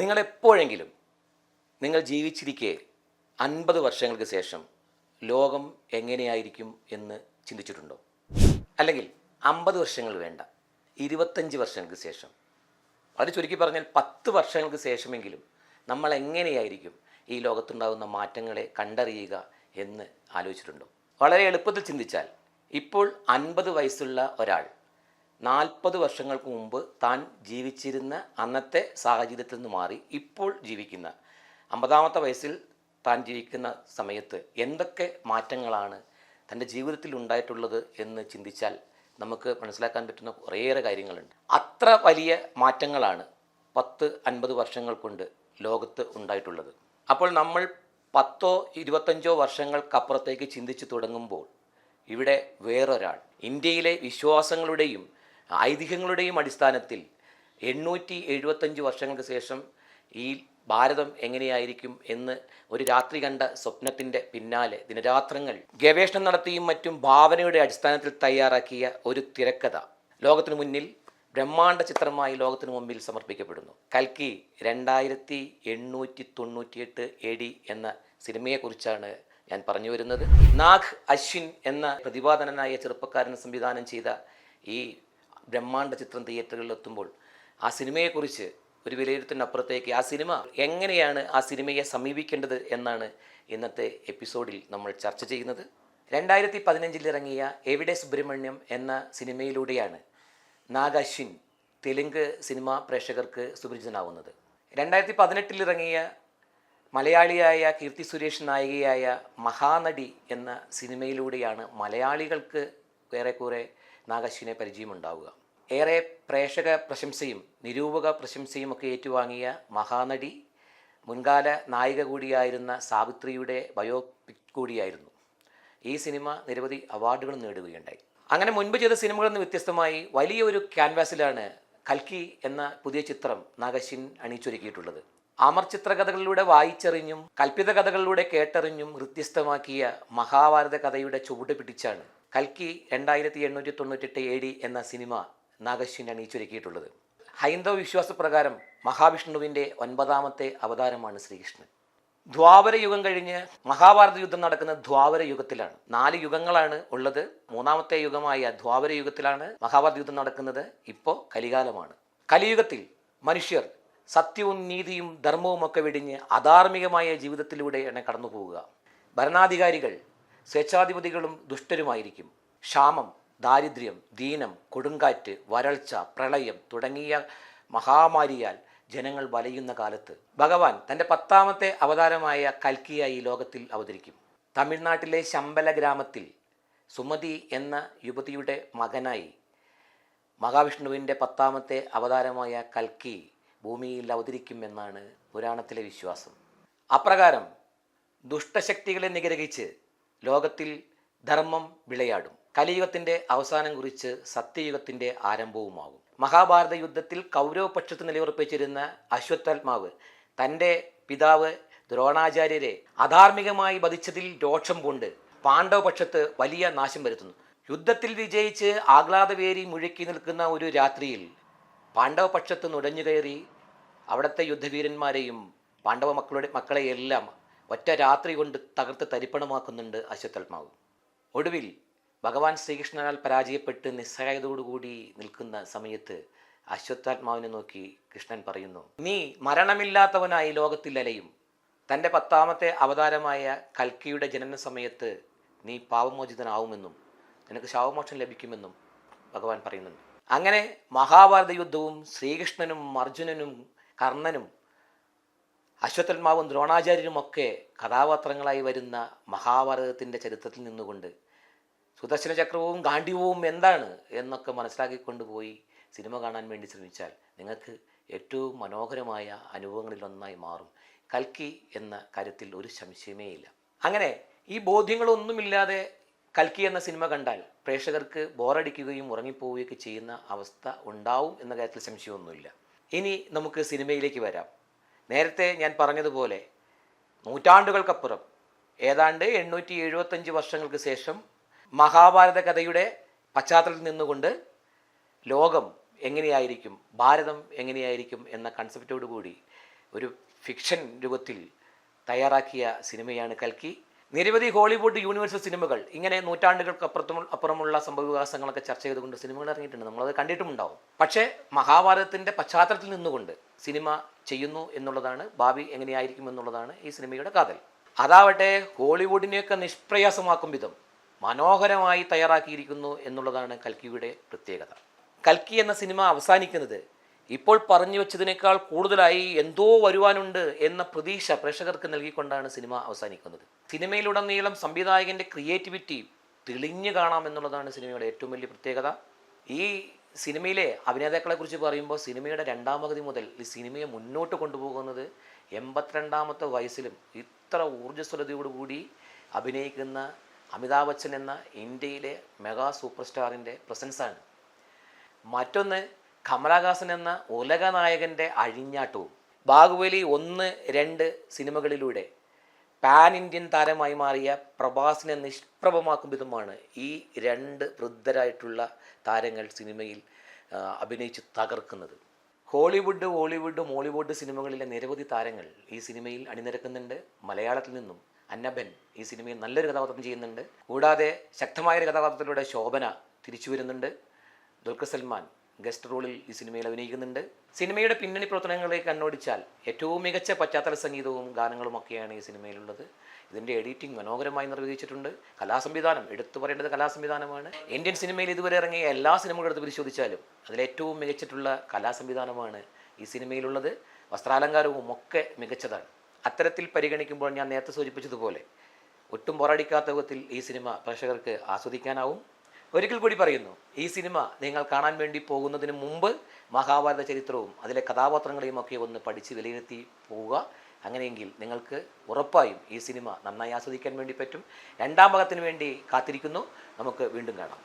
നിങ്ങളെപ്പോഴെങ്കിലും നിങ്ങൾ ജീവിച്ചിരിക്കെ അൻപത് വർഷങ്ങൾക്ക് ശേഷം ലോകം എങ്ങനെയായിരിക്കും എന്ന് ചിന്തിച്ചിട്ടുണ്ടോ? അല്ലെങ്കിൽ അമ്പത് വർഷങ്ങൾ വേണ്ട ഇരുപത്തഞ്ച് വർഷങ്ങൾക്ക് ശേഷം. വളരെ ചുരുക്കി പറഞ്ഞാൽ പത്ത് വർഷങ്ങൾക്ക് ശേഷമെങ്കിലും നമ്മൾ എങ്ങനെയായിരിക്കും ഈ ലോകത്തുണ്ടാകുന്ന മാറ്റങ്ങളെ കണ്ടറിയുക എന്ന് ആലോചിച്ചിട്ടുണ്ടോ? വളരെ എളുപ്പത്തിൽ ചിന്തിച്ചാൽ ഇപ്പോൾ അൻപത് വയസ്സുള്ള ഒരാൾ നാൽപ്പത് വർഷങ്ങൾക്ക് മുമ്പ് താൻ ജീവിച്ചിരുന്ന അന്നത്തെ സാഹചര്യത്തിൽ നിന്ന് മാറി ഇപ്പോൾ ജീവിക്കുന്ന അമ്പതാമത്തെ വയസ്സിൽ താൻ ജീവിക്കുന്ന സമയത്ത് എന്തൊക്കെ മാറ്റങ്ങളാണ് തന്റെ ജീവിതത്തിൽ ഉണ്ടായിട്ടുള്ളത് എന്ന് ചിന്തിച്ചാൽ നമുക്ക് മനസ്സിലാക്കാൻ പറ്റുന്ന കുറേയേറെ കാര്യങ്ങളുണ്ട്. അത്ര വലിയ മാറ്റങ്ങളാണ് പത്ത് അൻപത് വർഷങ്ങൾ കൊണ്ട് ലോകത്ത് ഉണ്ടായിട്ടുള്ളത്. അപ്പോൾ നമ്മൾ പത്തോ ഇരുപത്തഞ്ചോ വർഷങ്ങൾക്കപ്പുറത്തേക്ക് ചിന്തിച്ചു തുടങ്ങുമ്പോൾ ഇവിടെ വേറൊരാൾ ഇന്ത്യയിലെ വിശ്വാസങ്ങളുടെയും ഐതിഹ്യങ്ങളുടെയും അടിസ്ഥാനത്തിൽ എണ്ണൂറ്റി എഴുപത്തഞ്ച് വർഷങ്ങൾക്ക് ശേഷം ഈ ഭാരതം എങ്ങനെയായിരിക്കും എന്ന് ഒരു രാത്രി കണ്ട സ്വപ്നത്തിന്റെ പിന്നാലെ ദിനരാത്രങ്ങൾ ഗവേഷണം നടത്തിയും മറ്റും ഭാവനയുടെ അടിസ്ഥാനത്തിൽ തയ്യാറാക്കിയ ഒരു തിരക്കഥ ലോകത്തിനു മുന്നിൽ ബ്രഹ്മാണ്ഡ ചിത്രമായി ലോകത്തിനു മുമ്പിൽ സമർപ്പിക്കപ്പെടുന്നു. കൽക്കി രണ്ടായിരത്തി എണ്ണൂറ്റി തൊണ്ണൂറ്റിയെട്ട് എ ഡി എന്ന സിനിമയെക്കുറിച്ചാണ് ഞാൻ പറഞ്ഞു വരുന്നത്. നാഗ് അശ്വിൻ എന്ന പ്രതിപാദനനായ ചെറുപ്പക്കാരൻ സംവിധാനം ചെയ്ത ഈ ബ്രഹ്മാണ്ഡ ചിത്രം തിയേറ്ററുകളിൽ എത്തുമ്പോൾ ആ സിനിമയെക്കുറിച്ച് ഒരു വിലയിരുത്തിനപ്പുറത്തേക്ക് ആ സിനിമ എങ്ങനെയാണ് ആ സിനിമയെ സമീപിക്കേണ്ടത് എന്നാണ് ഇന്നത്തെ എപ്പിസോഡിൽ നമ്മൾ ചർച്ച ചെയ്യുന്നത്. രണ്ടായിരത്തി പതിനഞ്ചിൽ ഇറങ്ങിയ എവിടെ സുബ്രഹ്മണ്യം എന്ന സിനിമയിലൂടെയാണ് നാഗ് അശ്വിൻ തെലുങ്ക് സിനിമ പ്രേക്ഷകർക്ക് സുപരിചിതനാവുന്നത്. രണ്ടായിരത്തി പതിനെട്ടിൽ ഇറങ്ങിയ മലയാളിയായ കീർത്തി സുരേഷ് നായികയായ മഹാനടി എന്ന സിനിമയിലൂടെയാണ് മലയാളികൾക്ക് ഏറെക്കുറെ നാഗശ്വിനെ പരിചയമുണ്ടാവുക. ഏറെ പ്രേക്ഷക പ്രശംസയും നിരൂപക പ്രശംസയും ഒക്കെ ഏറ്റുവാങ്ങിയ മഹാനടി മുൻകാല നായിക കൂടിയായിരുന്ന സാവിത്രിയുടെ ബയോപിക് കൂടിയായിരുന്നു. ഈ സിനിമ നിരവധി അവാർഡുകൾ നേടുകയുണ്ടായി. അങ്ങനെ മുൻപ് ചെയ്ത സിനിമകളിൽ നിന്ന് വ്യത്യസ്തമായി വലിയൊരു ക്യാൻവാസിലാണ് കൽക്കി എന്ന പുതിയ ചിത്രം നാഗശിൻ അണിയിച്ചൊരുക്കിയിട്ടുള്ളത് അമർ ചിത്രകഥകളിലൂടെ വായിച്ചറിഞ്ഞും കൽപ്പിത കഥകളിലൂടെ കേട്ടറിഞ്ഞും വ്യത്യസ്തമാക്കിയ മഹാഭാരത കഥയുടെ ചുവട് പിടിച്ചാണ് കൽക്കി രണ്ടായിരത്തി എണ്ണൂറ്റി തൊണ്ണൂറ്റെട്ട് എ ഡി എന്ന സിനിമ നാഗശ്വിൻ അണിയിച്ചൊരുക്കിയിട്ടുള്ളത്. ഹൈന്ദവ വിശ്വാസപ്രകാരം മഹാവിഷ്ണുവിന്റെ ഒൻപതാമത്തെ അവതാരമാണ് ശ്രീകൃഷ്ണൻ. ദ്വാപര യുഗം കഴിഞ്ഞ് മഹാഭാരത യുദ്ധം നടക്കുന്ന ദ്വാപര യുഗത്തിലാണ്. നാല് യുഗങ്ങളാണ് ഉള്ളത്. മൂന്നാമത്തെ യുഗമായ ദ്വാപര യുഗത്തിലാണ് മഹാഭാരത യുദ്ധം നടക്കുന്നത്. ഇപ്പോൾ കലികാലമാണ്. കലിയുഗത്തിൽ മനുഷ്യർ സത്യവും നീതിയും ധർമ്മവും ഒക്കെ വെടിഞ്ഞ് അധാർമികമായ ജീവിതത്തിലൂടെയാണ് കടന്നു പോവുക ഭരണാധികാരികൾ സ്വേച്ഛാധിപതികളും ദുഷ്ടരുമായിരിക്കും. ക്ഷാമം ദാരിദ്ര്യം ദീനം കൊടുങ്കാറ്റ് വരൾച്ച പ്രളയം തുടങ്ങിയ മഹാമാരിയാൽ ജനങ്ങൾ വലയുന്ന കാലത്ത് ഭഗവാൻ തന്റെ പത്താമത്തെ അവതാരമായ കൽക്കിയ ഈ ലോകത്തിൽ അവതരിക്കും. തമിഴ്നാട്ടിലെ ശമ്പല ഗ്രാമത്തിൽ സുമതി എന്ന യുവതിയുടെ മകനായി മഹാവിഷ്ണുവിന്റെ പത്താമത്തെ അവതാരമായ കൽക്കി ഭൂമിയിൽ അവതരിക്കുമെന്നാണ് പുരാണത്തിലെ വിശ്വാസം. അപ്രകാരം ദുഷ്ടശക്തികളെ നിഗ്രഹിച്ച് ലോകത്തിൽ ധർമ്മം വിളയാടും. കലിയുഗത്തിന്റെ അവസാനം കുറിച്ച് സത്യയുഗത്തിന്റെ ആരംഭവുമാകും. മഹാഭാരത യുദ്ധത്തിൽ കൗരവപക്ഷത്ത് നിലയുറപ്പിച്ചിരുന്ന അശ്വത്ഥാത്മാവ് തന്റെ പിതാവ് ദ്രോണാചാര്യരെ അധാർമികമായി വധിച്ചതിൽ രോക്ഷം പൂണ്ട് പാണ്ഡവപക്ഷത്ത് വലിയ നാശം വരുത്തുന്നു. യുദ്ധത്തിൽ വിജയിച്ച് ആഹ്ലാദവേരി മുഴുക്കി നിൽക്കുന്ന ഒരു രാത്രിയിൽ പാണ്ഡവപക്ഷത്ത് നുടഞ്ഞു കയറി അവിടുത്തെ യുദ്ധവീരന്മാരെയും പാണ്ഡവ മക്കളുടെ മക്കളെയെല്ലാം ഒറ്റ രാത്രി കൊണ്ട് തകർത്ത് തരിപ്പണമാക്കുന്നുണ്ട് അശ്വത്ഥാത്മാവ്. ഒടുവിൽ ഭഗവാൻ ശ്രീകൃഷ്ണനാൽ പരാജയപ്പെട്ട് നിസ്സഹായതോടുകൂടി നിൽക്കുന്ന സമയത്ത് അശ്വത്ഥാത്മാവിനെ നോക്കി കൃഷ്ണൻ പറയുന്നു നീ മരണമില്ലാത്തവനായി ലോകത്തിൽ അലയും. തന്റെ പത്താമത്തെ അവതാരമായ കൽക്കിയുടെ ജനന സമയത്ത് നീ പാവമോചിതനാവുമെന്നും നിനക്ക് ശാവമോക്ഷം ലഭിക്കുമെന്നും ഭഗവാൻ പറയുന്നുണ്ട്. അങ്ങനെ മഹാഭാരത യുദ്ധവും ശ്രീകൃഷ്ണനും അർജുനനും കർണനും അശ്വത്ഥന്മാവും ദ്രോണാചാര്യരുമൊക്കെ കഥാപാത്രങ്ങളായി വരുന്ന മഹാഭാരതത്തിന്റെ ചരിത്രത്തിൽ നിന്നുകൊണ്ട് സുദർശന ചക്രവും ഗാന്ഡിവവും എന്താണ് എന്നൊക്കെ മനസ്സിലാക്കി മനസ്സിലാക്കിക്കൊണ്ടുപോയി സിനിമ കാണാൻ വേണ്ടി ശ്രമിച്ചാൽ നിങ്ങൾക്ക് ഏറ്റവും മനോഹരമായ അനുഭവങ്ങളിലൊന്നായി മാറും. കൽക്കി എന്ന കാര്യത്തിൽ ഒരു സംശയമേ ഇല്ല. അങ്ങനെ ഈ ബോധ്യങ്ങളൊന്നുമില്ലാതെ കൽക്കി എന്ന സിനിമ കണ്ടാൽ പ്രേക്ഷകർക്ക് ബോറടിക്കുകയും ഉറങ്ങിപ്പോവുകയൊക്കെ ചെയ്യുന്ന അവസ്ഥ ഉണ്ടാവും എന്ന കാര്യത്തിൽ സംശയമൊന്നുമില്ല. ഇനി നമുക്ക് സിനിമയിലേക്ക് വരാം. നേരത്തെ ഞാൻ പറഞ്ഞതുപോലെ നൂറ്റാണ്ടുകൾക്കപ്പുറം ഏതാണ്ട് എണ്ണൂറ്റി എഴുപത്തഞ്ച് വർഷങ്ങൾക്ക് ശേഷം മഹാഭാരത കഥയുടെ പശ്ചാത്തലത്തിൽ നിന്നുകൊണ്ട് ലോകം എങ്ങനെയായിരിക്കും ഭാരതം എങ്ങനെയായിരിക്കും എന്ന കൺസെപ്റ്റോടുകൂടി ഒരു ഫിക്ഷൻ രൂപത്തിൽ തയ്യാറാക്കിയ സിനിമയാണ് കൽക്കി. നിരവധി ഹോളിവുഡ് യൂണിവേഴ്സൽ സിനിമകൾ ഇങ്ങനെ നൂറ്റാണ്ടുകൾക്ക് അപ്പുറത്തും അപ്പുറമുള്ള സംഭവവികാസങ്ങളൊക്കെ ചർച്ച ചെയ്തുകൊണ്ട് സിനിമകൾ ഇറങ്ങിയിട്ടുണ്ട്. നമ്മളത് കണ്ടിട്ടുമുണ്ടാവും. പക്ഷേ മഹാഭാരതത്തിന്റെ പശ്ചാത്തലത്തിൽ നിന്നുകൊണ്ട് സിനിമ ചെയ്യുന്നു എന്നുള്ളതാണ് ഭാവി എങ്ങനെയായിരിക്കും എന്നുള്ളതാണ് ഈ സിനിമയുടെ കാതൽ. അതാവട്ടെ ഹോളിവുഡിനെയൊക്കെ നിഷ്പ്രയാസമാക്കും വിധം മനോഹരമായി തയ്യാറാക്കിയിരിക്കുന്നു എന്നുള്ളതാണ് കൽക്കിയുടെ പ്രത്യേകത. കൽക്കി എന്ന സിനിമ അവസാനിക്കുന്നത് ഇപ്പോൾ പറഞ്ഞു വെച്ചതിനേക്കാൾ കൂടുതലായി എന്തോ വരുവാനുണ്ട് എന്ന പ്രതീക്ഷ പ്രേക്ഷകർക്ക് നൽകിക്കൊണ്ടാണ് സിനിമ അവസാനിക്കുന്നത്. സിനിമയിലുടനീളം സംവിധായകന്റെ ക്രിയേറ്റിവിറ്റി തെളിഞ്ഞു കാണാം എന്നുള്ളതാണ് സിനിമയുടെ ഏറ്റവും വലിയ പ്രത്യേകത. ഈ സിനിമയിലെ അഭിനേതാക്കളെ കുറിച്ച് പറയുമ്പോൾ സിനിമയുടെ രണ്ടാം പകുതി മുതൽ ഈ സിനിമയെ മുന്നോട്ട് കൊണ്ടുപോകുന്നത് എൺപത്തിരണ്ടാമത്തെ വയസ്സിലും ഇത്ര ഊർജസ്വലതയോടുകൂടി അഭിനയിക്കുന്ന അമിതാഭ് ബച്ചൻ എന്ന ഇന്ത്യയിലെ മെഗാ സൂപ്പർ സ്റ്റാറിന്റെ പ്രസൻസാണ്. മറ്റൊന്ന് കമലഹാസൻ എന്ന ഉലക നായകന്റെ അഴിഞ്ഞാട്ടവും. ബാഹുബലി ഒന്ന് രണ്ട് സിനിമകളിലൂടെ പാൻ ഇന്ത്യൻ താരമായി മാറിയ പ്രഭാസിനെ നിഷ്പ്രഭമാക്കും വിധമാണ് ഈ രണ്ട് വൃദ്ധരായിട്ടുള്ള താരങ്ങൾ സിനിമയിൽ അഭിനയിച്ച് തകർക്കുന്നത്. ഹോളിവുഡ് ഹോളിവുഡ് മോളിവുഡ് സിനിമകളിലെ നിരവധി താരങ്ങൾ ഈ സിനിമയിൽ അണിനിരക്കുന്നുണ്ട്. മലയാളത്തിൽ നിന്നും അന്നബൻ ഈ സിനിമയിൽ നല്ലൊരു കഥാപാത്രം ചെയ്യുന്നുണ്ട്. കൂടാതെ ശക്തമായൊരു കഥാപാത്രത്തിലൂടെ ശോഭന തിരിച്ചു വരുന്നുണ്ട്. ദുൽഖർ സൽമാൻ ഗസ്റ്റ് റോളിൽ ഈ സിനിമയിൽ അഭിനയിക്കുന്നുണ്ട്. സിനിമയുടെ പിന്നണി പ്രവർത്തനങ്ങളിലേക്ക് കണ്ണോടിച്ചാൽ ഏറ്റവും മികച്ച പശ്ചാത്തല സംഗീതവും ഗാനങ്ങളും ഒക്കെയാണ് ഈ സിനിമയിലുള്ളത്. ഇതിന്റെ എഡിറ്റിംഗ് മനോഹരമായി നിർവഹിച്ചിട്ടുണ്ട്. കലാസംവിധാനം എടുത്തു പറയേണ്ടത് കലാസംവിധാനമാണ്. ഇന്ത്യൻ സിനിമയിൽ ഇതുവരെ ഇറങ്ങിയ എല്ലാ സിനിമകളും എടുത്ത് പരിശോധിച്ചാലും അതിലേറ്റവും മികച്ചിട്ടുള്ള കലാസംവിധാനമാണ് ഈ സിനിമയിലുള്ളത്. വസ്ത്രാലങ്കാരവും ഒക്കെ മികച്ചതാണ്. അത്തരത്തിൽ പരിഗണിക്കുമ്പോൾ ഞാൻ നേരത്തെ സൂചിപ്പിച്ചതുപോലെ ഒട്ടും പോരാടിക്കാത്ത വിധത്തിൽ ഈ സിനിമ പ്രേക്ഷകർക്ക് ആസ്വദിക്കാനാവും. ഒരിക്കൽ കൂടി പറയുന്നു ഈ സിനിമ നിങ്ങൾ കാണാൻ വേണ്ടി പോകുന്നതിന് മുമ്പ് മഹാഭാരത ചരിത്രവും അതിലെ കഥാപാത്രങ്ങളെയും ഒക്കെ ഒന്ന് പഠിച്ച് വിലയിരുത്തി പോവുക. അങ്ങനെയെങ്കിൽ നിങ്ങൾക്ക് ഉറപ്പായും ഈ സിനിമ നന്നായി ആസ്വദിക്കാൻ വേണ്ടി പറ്റും. രണ്ടാം ഭാഗത്തിന് വേണ്ടി കാത്തിരിക്കുന്നു. നമുക്ക് വീണ്ടും കാണാം.